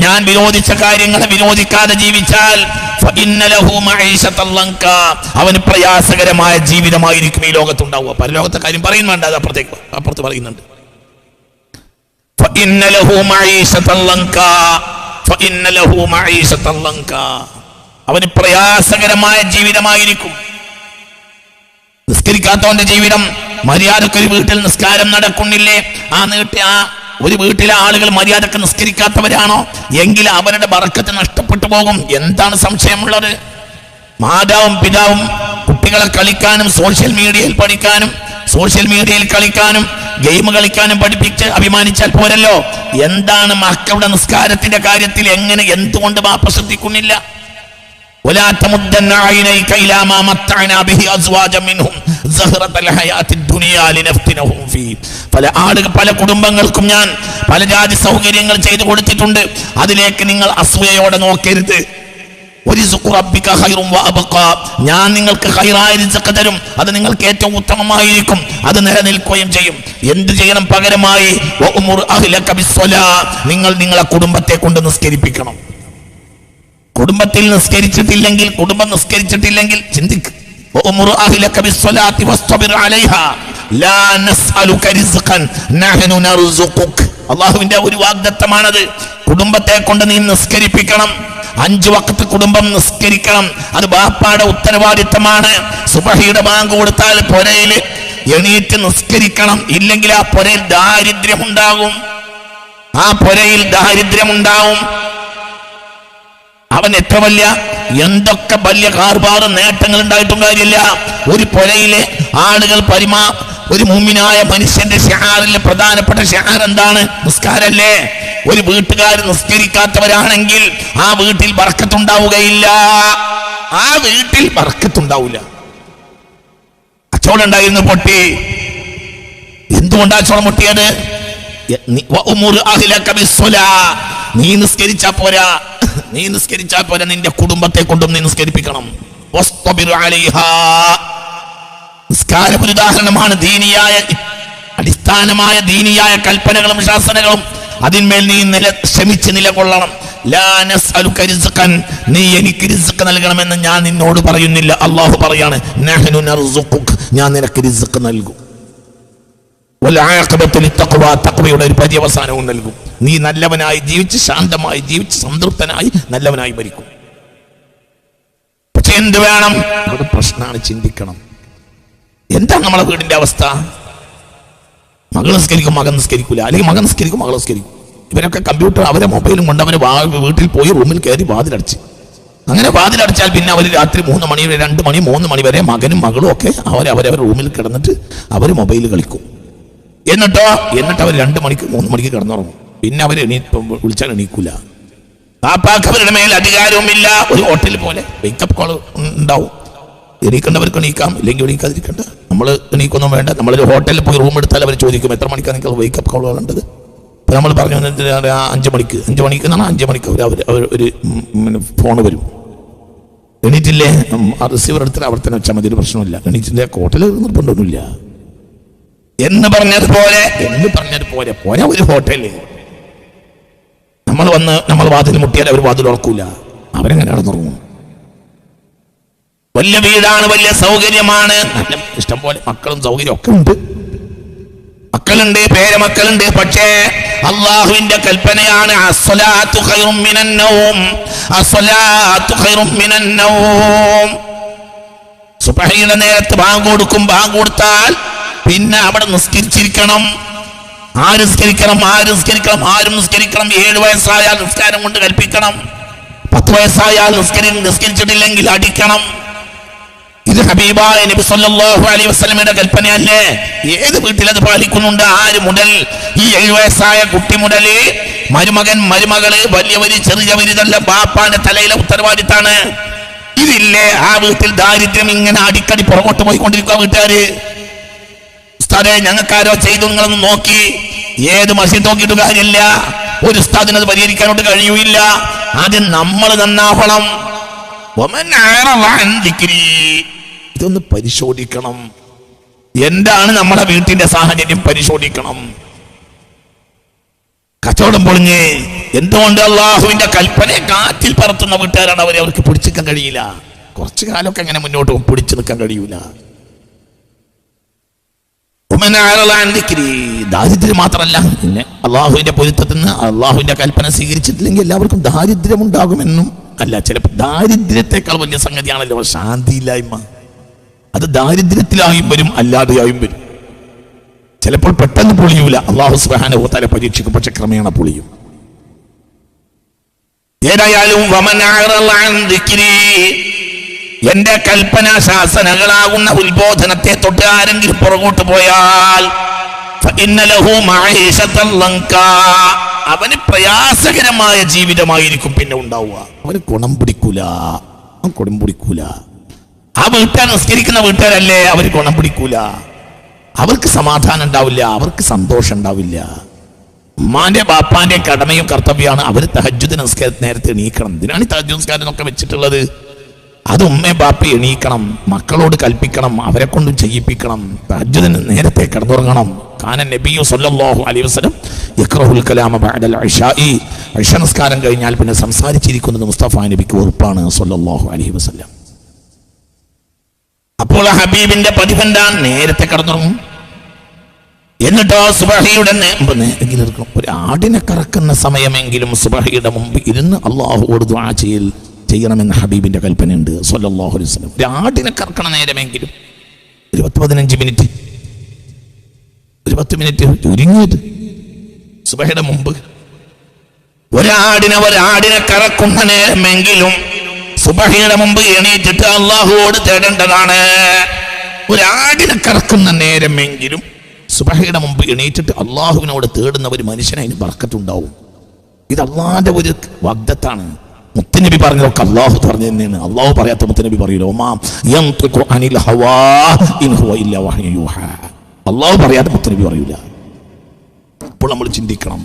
ഞാൻ വിരോധിച്ച കാര്യങ്ങളെ വിരോധിക്കാതെ ജീവിച്ചാൽ അവന് പ്രയാസകരമായ ജീവിതമായിരിക്കും ഈ ലോകത്തുണ്ടാവുക. പരലോകത്തെ കാര്യം പറയുന്നുണ്ട് അത് അപ്പുറത്തേക്ക് അപ്പുറത്ത് പറയുന്നുണ്ട്. അവന് പ്രയാസകരമായ ജീവിതമായിരിക്കും. നിസ്കരിക്കാത്തവന്റെ ജീവിതം മര്യാദയ്ക്ക് ഒരു വീട്ടിൽ നിസ്കാരം നടക്കുന്നില്ലേ? ആ നീട്ടി ആ ഒരു വീട്ടിലെ ആളുകൾ മര്യാദയ്ക്ക് നിസ്കരിക്കാത്തവരാണോ? എങ്കിൽ അവരുടെ ബറക്കത്ത് നഷ്ടപ്പെട്ടു പോകും. എന്താണ് സംശയമുള്ളത്? മാതാവും പിതാവും കുട്ടികളെ കളിക്കാനും സോഷ്യൽ മീഡിയയിൽ പഠിക്കാനും സോഷ്യൽ മീഡിയയിൽ കളിക്കാനും ഗെയിം കളിക്കാനും പഠിപ്പിച്ച് അഭിമാനിച്ചാൽ പോരല്ലോ. എന്താണ് മക്കളുടെ നിസ്കാരത്തിന്റെ കാര്യത്തിൽ എങ്ങനെ എന്തുകൊണ്ട് മാപ്പ ശ്രദ്ധിക്കുന്നില്ല? ولا تمدن عينيك إلى ما متعنا به أزواجا منهم زهرة الحياة الدنيا لنفتنهم فيه പല ആളുകൾ പല കുടുംബങ്ങൾക്കും ഞാൻ പല ജാതി സൗകര്യങ്ങൾ ചെയ്തു കൊടുത്തിട്ടുണ്ട് അതിലേക്ക് നിങ്ങൾ അസൂയയോടെ നോക്കരുത് ഒരു റബ്ബിക ഖൈറും വഅബ്ഖാ. ഞാൻ നിങ്ങൾക്ക് ഹൈറായ റിസ്ഖ് തരും അത് നിങ്ങൾക്ക് ഏറ്റവും ഉത്തമമായിരിക്കും അത് നിലനിൽക്കുകയും ചെയ്യും എന്ത് ചെയ്യണം പകരമായി വഅ്മുർ അഹ്ലക ബിസ്സലാ. നിങ്ങൾ നിങ്ങളെ കുടുംബത്തെ കൊണ്ട് നിസ്കരിപ്പിക്കണം കുടുംബത്തിൽ നിസ്കരിച്ചിട്ടില്ലെങ്കിൽ കുടുംബം നിസ്കരിച്ചിട്ടില്ലെങ്കിൽ ചിന്തിക്ക്. അള്ളാഹുവിന്റെ ഒരു വാഗ്ദത്തമാണത്. കുടുംബത്തെ കൊണ്ട് നീ നിസ്കരിപ്പിക്കണം. അഞ്ചു വക്കത്ത് കുടുംബം നിസ്കരിക്കണം. അത് ബാപ്പാടെ ഉത്തരവാദിത്തമാണ്. സുബഹിയുടെ ബാങ്ക് കൊടുത്താൽ പുരയിൽ എണീറ്റ് നിസ്കരിക്കണം. ഇല്ലെങ്കിൽ ആ പുരയിൽ ദാരിദ്ര്യമുണ്ടാകും. ആ പുരയിൽ ദാരിദ്ര്യമുണ്ടാവും അവൻ എത്ര വലിയ എന്തൊക്കെ വലിയ കാർബാർ നേട്ടങ്ങൾ ഉണ്ടായിട്ടും കാര്യമില്ല. ഒരു പുഴയിലെ ആളുകൾ പരിമാ ഒരു മുമ്മിനായ മനുഷ്യന്റെ ഷഹാറിലെ പ്രധാനപ്പെട്ട ഷഹാർ എന്താണ്? നിസ്കാരല്ലേ. ഒരു വീട്ടുകാർ നിസ്കരിക്കാത്തവരാണെങ്കിൽ ആ വീട്ടിൽ വർക്കത്തുണ്ടാവുകയില്ല ആ വീട്ടിൽ വർക്കത്തുണ്ടാവില്ല അച്ചോളം ഉണ്ടായിരുന്നു പൊട്ടി. എന്തുകൊണ്ടാ അച്ചോളം പൊട്ടിയത്. നീ നിസ്കരിച്ചാ പോരാ. നീ നിസ്കരിച്ചാൽ പോലെ നിന്റെ കുടുംബത്തെ കൊണ്ടും നീ നിസ്കരിപ്പിക്കണം. നിസ്കാരം ഒരു ഉദാഹരണമാണ് ദീനിയായ അടിസ്ഥാനമായ ദീനിയായ കൽപ്പനകളും ശാസനകളും. അതിന്മേൽ നീ നില ശ്രമിച്ച് നിലകൊള്ളണം. നീ എനിക്ക് റിസ്ക് നൽകണമെന്ന് ഞാൻ നിന്നോട് പറയുന്നില്ല. അള്ളാഹു പറയാണ്. ഞാൻ നിനക്ക് റിസ്ക് നൽകും. ഒരു പര്യവസാനവും നൽകും. നീ നല്ലവനായി ജീവിച്ച് ശാന്തമായി ജീവിച്ച് സംതൃപ്തനായി നല്ലവനായി മരിക്കും. പക്ഷെ എന്ത് വേണം? അത് പ്രശ്നമാണ് ചിന്തിക്കണം. എന്താണ് നമ്മളെ വീടിന്റെ അവസ്ഥ? മകൾ നിസ്കരിക്കും മകൻ നിസ്കരിക്കൂല. അല്ലെങ്കിൽ മകൻ നിസ്കരിക്കും മകൾ നിസ്കരിക്കും. ഇവരൊക്കെ കമ്പ്യൂട്ടർ അവരെ മൊബൈലും കൊണ്ട് അവരെ വീട്ടിൽ പോയി റൂമിൽ കയറി വാതിലടച്ച്. അങ്ങനെ വാതിലടച്ചാൽ പിന്നെ അവർ രാത്രി മൂന്ന് മണി വരെ രണ്ട് മണി മൂന്ന് മണി വരെ മകനും മകളും ഒക്കെ അവർ റൂമിൽ കിടന്നിട്ട് അവർ മൊബൈൽ കളിക്കും. എന്നിട്ടോ? എന്നിട്ട് അവർ രണ്ട് മണിക്ക് മൂന്ന് മണിക്ക് കിടന്നുറങ്ങും. പിന്നെ അവർ വിളിച്ചാൽ എണീക്കൂല. പാപ്പാക്ക് അവരുടെ മേൽ അധികാരവുമില്ല. ഒരു ഹോട്ടൽ പോലെ. വേക്കപ്പ് കോൾ ഉണ്ടാവും. എണീക്കേണ്ടവർക്ക് എണീക്കാം. ഇല്ലെങ്കിൽ എണീക്കാതിരിക്കണ്ട. നമ്മൾ എണീക്കൊന്നും വേണ്ട. നമ്മളൊരു ഹോട്ടലിൽ പോയി റൂം എടുത്താൽ അവർ ചോദിക്കും എത്ര മണിക്കാണ് നിങ്ങൾക്ക് വേക്കപ്പ് കോൾ വേണ്ടത്? അപ്പോൾ നമ്മൾ പറഞ്ഞു "എന്നിട്ട് ആ അഞ്ച് മണിക്ക്. അഞ്ച് മണിക്ക് എന്നാണ് അഞ്ച് മണിക്ക് അവർ അവർ ഒരു ഫോൺ വരും. എണീറ്റില്ലേ? റിസീവർ എടുത്തിട്ട് അവിടെ തന്നെ വെച്ചാൽ മതി. ഒരു പ്രശ്നമില്ല എണീറ്റില്ലേ? ഹോട്ടലിൽ നിർബന്ധമൊന്നുമില്ല എന്ന് പറഞ്ഞതുപോലെ എന്ന് പറഞ്ഞതുപോലെ പോരാ. ഒരു ഹോട്ടൽ നമ്മൾ വന്ന് നമ്മൾ വാതിൽ മുട്ടിയാൽ അവർ വാതിൽ ഉറക്കൂല. അവരെങ്ങനെ നടന്നുറങ്ങും. വലിയ വീടാണ് വലിയ സൗകര്യമാണ്. ഇഷ്ടം പോലെ മക്കളും സൗകര്യം ഒക്കെ ഉണ്ട്. മക്കളുണ്ട് പേരമക്കളുണ്ട്. പക്ഷേ അള്ളാഹുവിന്റെ കൽപ്പനയാണ് സുബഹയുടെ നേരത്ത് ബാങ്ക് കൊടുക്കും ബാങ്ക് കൊടുത്താൽ പിന്നെ അവിടെ നിസ്കരിച്ചിരിക്കണം. ആര് ആരുസ്കരിക്കണം ആര് നിസ്കരിക്കണം ആരും നിസ്കരിക്കണം. ഏഴ് വയസ്സായാൽ നിസ്കാരം കൊണ്ട് കൽപ്പിക്കണം. പത്ത് വയസ്സായാൽ നിസ്കരി നിസ്കരിച്ചിട്ടില്ലെങ്കിൽ അടിക്കണം. ഇത് ഹബീബായ നബി സല്ലല്ലാഹു അലൈഹി വസല്ലമയുടെ കൽപ്പനയല്ലേ. ഏത് വീട്ടിൽ അത് പാലിക്കുന്നുണ്ട്? ആര് മുതൽ? ഈ ഏഴ് വയസ്സായ കുട്ടി മുതൽ മരുമകൻ മരുമകൾ വലിയവര് ചെറിയവര് ഇതെല്ലാം ബാപ്പാന്റെ തലയിലെ ഉത്തരവാദിത്താണ്. ഇതില്ലേ ആ വീട്ടിൽ ദാരിദ്ര്യം ഇങ്ങനെ അടിക്കടി പുറകോട്ട് പോയിക്കൊണ്ടിരിക്കുക വീട്ടുകാര്? ഉസ്താദെ ഞങ്ങൾക്കാരോ ചെയ്തു നിങ്ങളൊന്ന് നോക്കി. ഏത് മസ്ജിദ് നോക്കിയിട്ട് കാര്യമില്ല. ഒരു ഉസ്താദിന് അത് പരിഹരിക്കാനോട്ട് കഴിയൂല ആദ്യം നമ്മൾ നന്നാവണം. ഇതൊന്ന് പരിശോധിക്കണം. എന്താണ് നമ്മുടെ വീട്ടിന്റെ സാഹചര്യം? പരിശോധിക്കണം. കച്ചവടം പൊളിഞ്ഞ് എന്തുകൊണ്ട് അള്ളാഹുവിന്റെ കൽപ്പനയെ കാറ്റിൽ പറത്തുന്ന വീട്ടുകാരാണ് അവരെ അവർക്ക് പിടിച്ചിക്കാൻ കഴിയില്ല? കുറച്ചു കാലമൊക്കെ അങ്ങനെ മുന്നോട്ട് പിടിച്ചു നിൽക്കാൻ കഴിയൂല. ദാരിദ്ര്യം മാത്രമല്ല. പിന്നെ അള്ളാഹുവിന്റെ പൊരുത്തത്തിൽ നിന്ന് അള്ളാഹുവിന്റെ കൽപ്പന സ്വീകരിച്ചിട്ടില്ലെങ്കിൽ എല്ലാവർക്കും ദാരിദ്ര്യം ഉണ്ടാകുമെന്നും അല്ല ചിലപ്പോൾ ദാരിദ്ര്യത്തെക്കാൾ വലിയ സംഗതിയാണല്ലോ. ശാന്തിയില്ലായ്മ. അത് ദാരിദ്ര്യത്തിലായും വരും അല്ലാതെയായും വരും. ചിലപ്പോൾ പെട്ടെന്ന് പൊളിയൂല. അള്ളാഹു സുബ്ഹാനഹു തല പരീക്ഷിക്കും പക്ഷെ ക്രമേണ പൊളിയും. ഏതായാലും എന്റെ കൽപ്പന ശാസനകളാകുന്ന ഉത്ബോധനത്തെ തൊട്ട് ആരെങ്കിലും പുറകോട്ട് പോയാൽ. അവന് പ്രയാസകരമായ ജീവിതമായിരിക്കും പിന്നെ ഉണ്ടാവുക. അവന് ഗുണം പിടിക്കൂല. അവൻ ഗുണം പിടിക്കൂല. ആ വീട്ടുകാർ നിസ്കരിക്കുന്ന വീട്ടുകാരല്ലേ? അവർ ഗുണം പിടിക്കൂല. അവർക്ക് സമാധാനം ഉണ്ടാവില്ല അവർക്ക് സന്തോഷം ഉണ്ടാവില്ല. ഉമ്മാന്റെ ബാപ്പാന്റെ കടമയും കർത്തവ്യമാണ് അവർ തഹജുദ് നിസ്കാര നേരത്തെ എണീക്കണം. ഇതിനാണ് തഹജുദ് നിസ്കാരം എന്നൊക്കെ വെച്ചിട്ടുള്ളത്? അത് ഉമ്മയും ബാപ്പ എണീക്കണം മക്കളോട് കൽപ്പിക്കണം അവരെ കൊണ്ടും ചെയ്യിപ്പിക്കണം. തഹജുദിന് നേരത്തെ കിടന്നുറങ്ങണം. കാന നബിയു സല്ലല്ലാഹു അലൈഹി വസല്ലം യക്റഹുൽ കലാമ ബഅദൽ ഇശാഇ ഇശ നിസ്കാരം കഴിഞ്ഞാൽ പിന്നെ സംസാരിച്ചിരിക്കുന്നത് മുസ്തഫ നബിക്ക് ഉറപ്പാണ് സല്ലല്ലാഹു അലൈഹി വസല്ലം. അപ്പോൾ ഹബീബിന്റെ പതിവെന്താ? നേരത്തെ കിടന്നുറങ്ങും. എന്നിട്ടോ സുബഹിയുടെ. ഒരു ആടിനെ കറക്കുന്ന സമയമെങ്കിലും സുബഹിയുടെ മുമ്പ് ഇരുന്ന് അള്ളാഹുവോട് ദ്വാ ചെയ്യൽ. ചെയ്യണമെന്ന് ഹബീബിന്റെ കൽപ്പനയുണ്ട്. സല്ലല്ലാഹു അലൈഹി വസല്ലം. ഒരു ആടിനെ കറക്കണ നേരമെങ്കിലും. ഒരു പത്ത് പതിനഞ്ച് മിനിറ്റ്. ഒരു പത്ത് മിനിറ്റ് ഒരുങ്ങിയത്. സുബയുടെ മുമ്പ്. ഒരാടിനെ ഒരാടിനെ കറക്കുന്ന നേരമെങ്കിലും സുബഹിയുടെ മുമ്പ് എണീറ്റിട്ട് അള്ളാഹുവോട് തേടേണ്ടതാണ്. ഒരാടിനെ കറക്കുന്ന നേരമെങ്കിലും സുബഹയുടെ മുമ്പ് എണീറ്റിട്ട് അള്ളാഹുവിനോട് തേടുന്ന ഒരു മനുഷ്യന് അതിന് ബർക്കത്തുണ്ടാവും. ഇത് അള്ളാന്റെ ഒരു വാഗ്ദത്താണ്. മുത്തനബി പറഞ്ഞതൊക്കെ അള്ളാഹു പറഞ്ഞു തന്നെയാണ് അള്ളാഹു പറയാത്ത മുത്തനബി പറയൂലോ. അള്ളാഹു പറയാത്ത മുത്തനബി പറയൂല. അപ്പോൾ നമ്മൾ ചിന്തിക്കണം.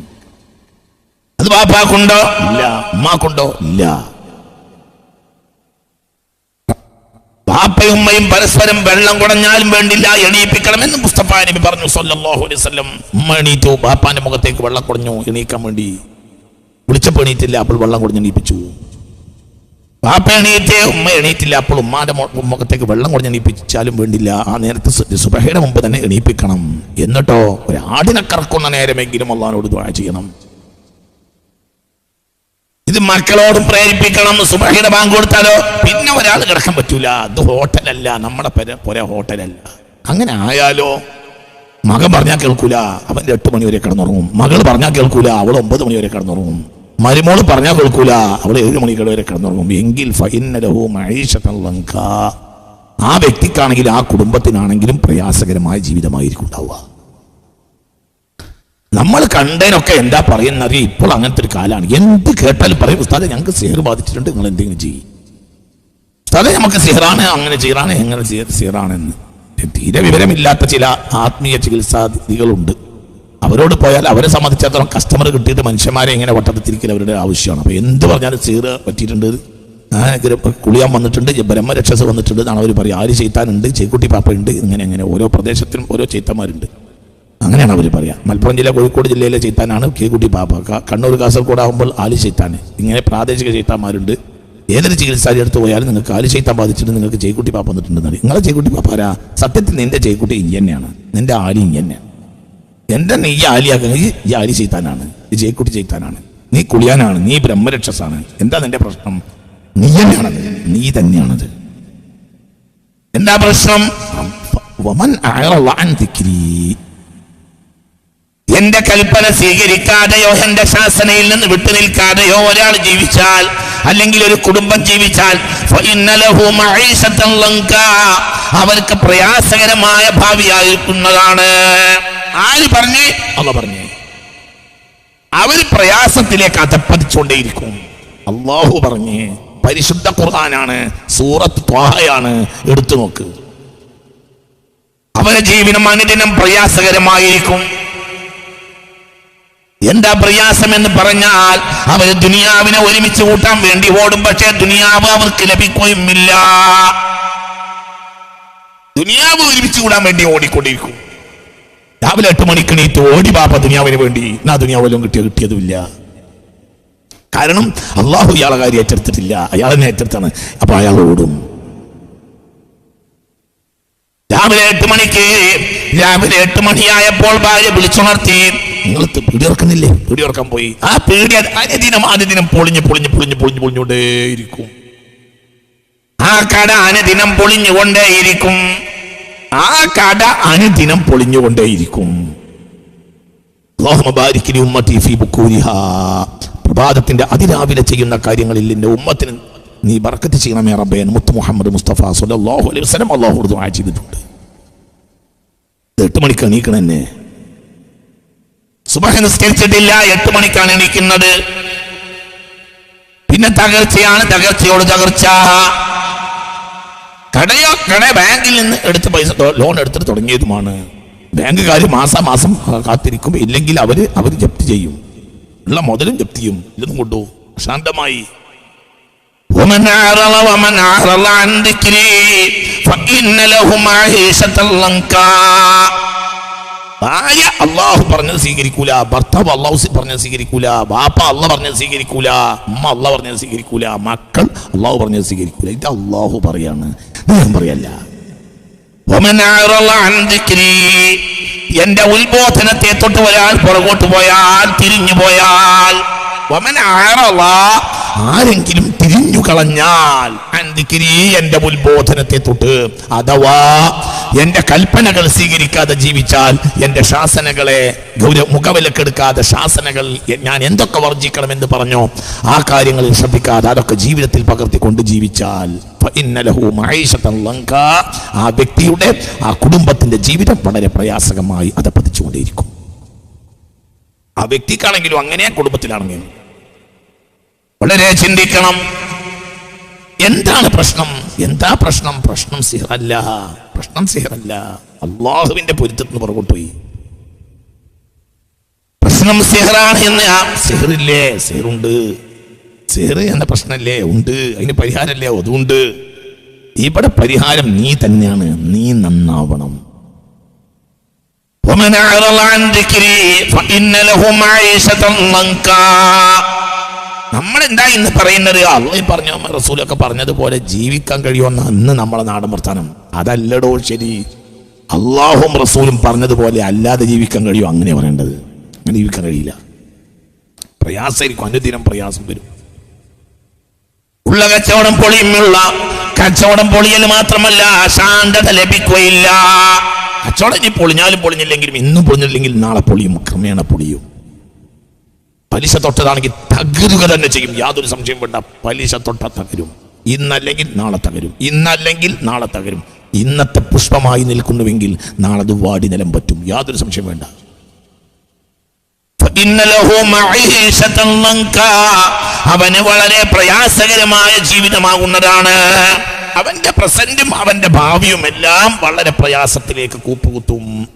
അത് ബാപ്പാക്കുണ്ടോ ഇല്ല. ഉമ്മാക്കുണ്ടോ ഇല്ല. ബാപ്പയും ഉമ്മയും പരസ്പരം വെള്ളം കുടഞ്ഞാലും വേണ്ടില്ല എണീപ്പിക്കണമെന്ന് മുസ്തഫ നബി പറഞ്ഞു സല്ലല്ലാഹു അലൈഹി വസല്ലം. ഉമ്മ എണീറ്റു ബാപ്പാന്റെ മുഖത്തേക്ക് വെള്ളം കുടഞ്ഞു എണീക്കാൻ വേണ്ടി. വിളിച്ചപ്പോൾ എണീറ്റില്ല അപ്പോൾ വെള്ളം കൊടുത്ത് എണീപ്പിച്ചു. പാപ്പ എണീറ്റേ ഉമ്മ എണീറ്റില്ല അപ്പോൾ ഉമ്മാന്റെ മുഖത്തേക്ക് വെള്ളം കൊടുത്ത് എണീപ്പിച്ചാലും വേണ്ടില്ല. ആ നേരത്തെ സുബഹയുടെ മുമ്പ് തന്നെ എണീപ്പിക്കണം. എന്നിട്ടോ ഒരു ആടിനെ കറക്കുന്ന നേരമെങ്കിലും അള്ളഹാനോട് ദ്വാ ചെയ്യണം. ഇത് മക്കളോടും പ്രേരിപ്പിക്കണം സുബഹയുടെ ബാങ്ക് കൊടുത്താലോ? പിന്നെ ഒരാൾ കിടക്കാൻ പറ്റൂല. അത് ഹോട്ടലല്ല നമ്മുടെ പുര ഹോട്ടലല്ല. അങ്ങനെ ആയാലോ? മകൻ പറഞ്ഞാൽ കേൾക്കൂല. അവൻ എട്ട് മണി വരെ കിടന്നുറങ്ങും. മകൾ പറഞ്ഞാൽ കേൾക്കൂല. അവൾ ഒമ്പത് മണി വരെ കിടന്നുറങ്ങും. മരുമോൾ പറഞ്ഞാൽ കേൾക്കൂല. അവൾ ഏഴ് മണി വരെ കിടന്നുറങ്ങും. എങ്കിൽ ലങ്ക. ആ വ്യക്തിക്കാണെങ്കിൽ ആ കുടുംബത്തിനാണെങ്കിലും പ്രയാസകരമായ ജീവിതമായിരിക്കും ഉണ്ടാവുക. നമ്മൾ കണ്ടതിനൊക്കെ എന്താ പറയുന്നത്? ഇപ്പോൾ അങ്ങനത്തെ ഒരു കാലമാണ് എന്ത് കേട്ടാലും പറയും ഉസ്താദെ ഞങ്ങൾക്ക് സിഹർ ബാധിച്ചിട്ടുണ്ട്. നിങ്ങൾ എന്തെങ്കിലും ചെയ്യും. ഉസ്താദെ നമുക്ക് സിഹറാണ്. അങ്ങനെ ചെയ്യറാണ്. എങ്ങനെ സിഹറാണെന്ന്. തീരെ വിവരമില്ലാത്ത ചില ആത്മീയ ചികിത്സാദികളുണ്ട് അവരോട് പോയാൽ അവരെ സംബന്ധിച്ചിടത്തോളം കസ്റ്റമർ കിട്ടിയിട്ട് മനുഷ്യന്മാരെ ഇങ്ങനെ വട്ടത്തിരിക്കൽ അവരുടെ ആവശ്യമാണ്. അപ്പൊ എന്ത് പറഞ്ഞാലും സീറ് പറ്റിയിട്ടുണ്ട്. കുളിയാൻ വന്നിട്ടുണ്ട് ബ്രഹ്മരക്ഷസ് വന്നിട്ടുണ്ട് എന്നാണ് അവർ പറയുക. ആര് ചെയ്ത്താനുണ്ട് ചേക്കുട്ടി പാപ്പയുണ്ട് ഇങ്ങനെ അങ്ങനെ ഓരോ പ്രദേശത്തിനും ഓരോ ചെയ്ത്തന്മാരുണ്ട് അങ്ങനെയാണ് അവർ പറയുക. മലപ്പുറം ജില്ല കോഴിക്കോട് ജില്ലയിലെ ചെയ്ത്താനാണ് കേക്കുട്ടി പാപ്പ. കണ്ണൂർ കാസർഗോഡ് ആകുമ്പോൾ ആലി ചെയ്ത്താൻ ഇങ്ങനെ പ്രാദേശിക ചെയ്ത്താന്മാരുണ്ട് ഏതൊരു ചികിത്സാരി എടുത്തു പോയാലും നിങ്ങൾക്ക് ആലി ചെയ്ത്താൻ ബാധിച്ചിട്ട് നിങ്ങൾക്ക് ചേക്കുട്ടി പാപ്പ വന്നിട്ടുണ്ടെന്നാണ്. നിങ്ങളെ ചേക്കുട്ടി പാപ്പ ആരാ? സത്യത്തിൽ നിന്റെ ചേക്കുട്ടി ഇഞ്ചി തന്നെയാണ്. നിന്റെ ആലി ഇഞ്ചി തന്നെ? എന്റെ നീ ആലിയാക്കുന്ന ഈ ആലി ചെയ്ത്താനാണ് ഈ ചേക്കുട്ടി ചെയ്ത്താനാണ് നീ കുളിയാനാണ്. നീ ബ്രഹ്മരക്ഷസാണ്. എന്താ നിന്റെ പ്രശ്നം? നീ തന്നെയാണത്. നീ തന്നെയാണത്. എന്താ പ്രശ്നം? എന്റെ കൽപ്പന സ്വീകരിക്കാതെയോ എന്റെ ശാസനയിൽ നിന്ന് വിട്ടു നിൽക്കാതെയോ ഒരാൾ ജീവിച്ചാൽ അല്ലെങ്കിൽ ഒരു കുടുംബം ജീവിച്ചാൽ. അവർക്ക് പ്രയാസകരമായ ഭാവിയായിരിക്കുന്നതാണ്. ആര് പറഞ്ഞേ? അല്ല പറഞ്ഞേ. അവർ പ്രയാസത്തിലേക്ക് അതപ്പതിച്ചുകൊണ്ടേയിരിക്കും അള്ളാഹു പറഞ്ഞേ. പരിശുദ്ധ ഖുർആനാണ് സൂറത്ത് ത്വാഹയാണ്. എടുത്തു നോക്ക്. അവരുടെ ജീവിതം അനുദിനം പ്രയാസകരമായിരിക്കും. എന്താ പ്രയാസം എന്ന് പറഞ്ഞാൽ അവർ ദുനിയാവിനെ ഒരുമിച്ച് കൂട്ടാൻ വേണ്ടി ഓടും. പക്ഷേ ദുനിയാവ് അവർക്ക് ലഭിക്കുകയുമില്ല. ദുനിയാവ് ഒരുമിച്ച് കൂടാൻ വേണ്ടി ഓടിക്കൊണ്ടിരിക്കും. രാവിലെ എട്ട് മണിക്ക് നീത്ത് ഓടി പാപ്പ ദുനിയാവിന് വേണ്ടി. എന്നാ ദുനിയാവിലും കിട്ടിയ? കിട്ടിയതുമില്ല. കാരണം അള്ളാഹു ഇയാളെ കാര്യം ഏറ്റെടുത്തിട്ടില്ല. അയാളെ ഏറ്റെടുത്താണ്. അപ്പൊ അയാൾ ഓടും. രാവിലെ എട്ട് മണിക്ക് രാവിലെ എട്ട് മണിയായപ്പോൾ ഭാര്യ വിളിച്ചുണർത്തി നിങ്ങൾ പീടിയോർക്കുന്നില്ലേ ഉറക്കാൻ പോയി. ആ പീടി അനുദിനം അനുദിനം പൊളിഞ്ഞ് പൊളിഞ്ഞ് പൊളിഞ്ഞ് പൊളിഞ്ഞ് പൊളിഞ്ഞുകൊണ്ടേയിരിക്കും. ആ കട അനുദിനം പൊളിഞ്ഞുകൊണ്ടേയിരിക്കും. ആ കട അനുദിനം പൊളിഞ്ഞുകൊണ്ടേയിരിക്കും. പ്രഭാതത്തിന്റെ അതിരാവിലെ ചെയ്യുന്ന കാര്യങ്ങളിൽ നിന്റെ ഉമ്മത്തിന് നീ ബർക്കത്ത് ചെയ്യണമേ റബ്ബേ. എന്ന് മുത്ത് മുഹമ്മദ് മുസ്തഫ സല്ലല്ലാഹു അലൈഹി വസല്ലം അള്ളാഹു ചെയ്തിട്ടുണ്ട്. എട്ട് മണിക്ക് എണീക്കണം എന്നെ. സുബഹ നിസ്കരിച്ചിട്ടില്ല എട്ട് മണിക്കാണ് എണീക്കുന്നത് പിന്നെ തകർച്ചയാണ് തകർച്ചയോട് തകർച്ച കടയോ കട ബാങ്കിൽ നിന്ന് എടുത്ത പൈസ ലോൺ എടുത്തിട്ട് തുടങ്ങിയതുമാണ് ബാങ്കുകാർ മാസാമാസം കാത്തിരിക്കും ഇല്ലെങ്കിൽ അവര് അവർ ജപ്തി ചെയ്യും ഉള്ള മുതലും ജപ്തി ചെയ്യും ഇതൊന്നും കൊണ്ടു ശാന്തമായി ومن أعرض ومن أعرض عن ذكري فإن له معيشة ضنكا ഭാര്യ അള്ളാഹു പറഞ്ഞത് സ്വീകരിക്കൂല ഭർത്താവ് അള്ളാഹു പറഞ്ഞത് സ്വീകരിക്കൂല ബാപ്പ അള്ള പറഞ്ഞത് സ്വീകരിക്കൂല അമ്മ അള്ള പറഞ്ഞത് സ്വീകരിക്കൂല മക്കൾ അള്ളാഹു പറഞ്ഞത് സ്വീകരിക്കൂല. ഇത് അള്ളാഹു പറയാണ്. ഞാൻ പറയല്ല. എന്റെ ഉത്ബോധനത്തെ തൊട്ട് ഒരാൾ പുറകോട്ട് പോയാൽ തിരിഞ്ഞു പോയാൽ ആരെങ്കിലും തിരിഞ്ഞു കളഞ്ഞാൽ എന്റെ ഉത്ബോധനത്തെ തൊട്ട് അഥവാ എന്റെ കൽപ്പനകൾ സ്വീകരിക്കാതെ ജീവിച്ചാൽ എന്റെ ശാസനകളെ ഗൗരവ മുഖവിലക്കെടുക്കാതെ ശാസനകൾ ഞാൻ എന്തൊക്കെ വർജിക്കണമെന്ന് പറഞ്ഞോ ആ കാര്യങ്ങളിൽ ശ്രദ്ധിക്കാതെ അതൊക്കെ ജീവിതത്തിൽ പകർത്തിക്കൊണ്ട് ജീവിച്ചാൽ ആ വ്യക്തിയുടെ ആ കുടുംബത്തിന്റെ ജീവിതം വളരെ പ്രയാസകമായി അത് പതിച്ചുകൊണ്ടേയിരിക്കും. ആ വ്യക്തിക്കാണെങ്കിലും അങ്ങനെ കുടുംബത്തിലാണെങ്കിലും. വളരെ ചിന്തിക്കണം. എന്താണ് പ്രശ്നം എന്താ പ്രശ്നം പ്രശ്നം സിഹറല്ല പ്രശ്നം സിഹറല്ല അള്ളാഹുവിന്റെ പൊരുത്തത്തിന് പുറകോട്ട് പോയി പ്രശ്നം സിഹറാണ് എന്ന് ആ സിഹറില്ലേ സിഹറുണ്ട് സിഹർ എന്ന പ്രശ്നമല്ലേ ഉണ്ട് അതിന് പരിഹാരമല്ലേ അതുണ്ട് ഇവിടെ പരിഹാരം നീ തന്നെയാണ് നീ നന്നാവണം ومن أعرض عن ذكري فإن له معيشة ضنكا നമ്മൾ എന്താ ഇന്ന് പറയുന്നത്? അള്ളി പറഞ്ഞ റസൂലൊക്കെ പറഞ്ഞതുപോലെ ജീവിക്കാൻ കഴിയുമെന്ന് അന്ന് നമ്മളെ നാടൻ വർത്താനം അതല്ലടോ ശരി. അള്ളാഹും റസൂലും പറഞ്ഞതുപോലെ അല്ലാതെ ജീവിക്കാൻ കഴിയും അങ്ങനെ പറയേണ്ടത്. അങ്ങനെ ജീവിക്കാൻ കഴിയില്ല. പ്രയാസമായിരിക്കും. അനുദിനം പ്രയാസം വരും. ഉള്ള കച്ചവടം പൊളിയുമുള്ള കച്ചവടം പൊളിയൽ മാത്രമല്ല ശാന്തത ലഭിക്കുകയില്ല. കച്ചവടം ഇനി പൊളിഞ്ഞാലും പൊളിഞ്ഞില്ലെങ്കിലും ഇന്നും പൊളിഞ്ഞില്ലെങ്കിൽ നാളെ പൊളിയും ക്രമേണ പൊളിയും. പലിശ തൊട്ടതാണെങ്കിൽ തകരുക തന്നെ ചെയ്യും. യാതൊരു സംശയം വേണ്ട. പലിശ തൊട്ട തകരും. ഇന്നല്ലെങ്കിൽ നാളെ തകരും. ഇന്നല്ലെങ്കിൽ നാളെ തകരും. ഇന്നത്തെ പുഷ്പമായി നിൽക്കുന്നുവെങ്കിൽ നാളെ അത് വാടി നിലം പറ്റും. യാതൊരു സംശയം വേണ്ട. അവന് വളരെ പ്രയാസകരമായ ജീവിതമാകുന്നതാണ്. അവന്റെ പ്രസന്റും അവന്റെ ഭാവിയും എല്ലാം വളരെ പ്രയാസത്തിലേക്ക് കൂപ്പുകുത്തും.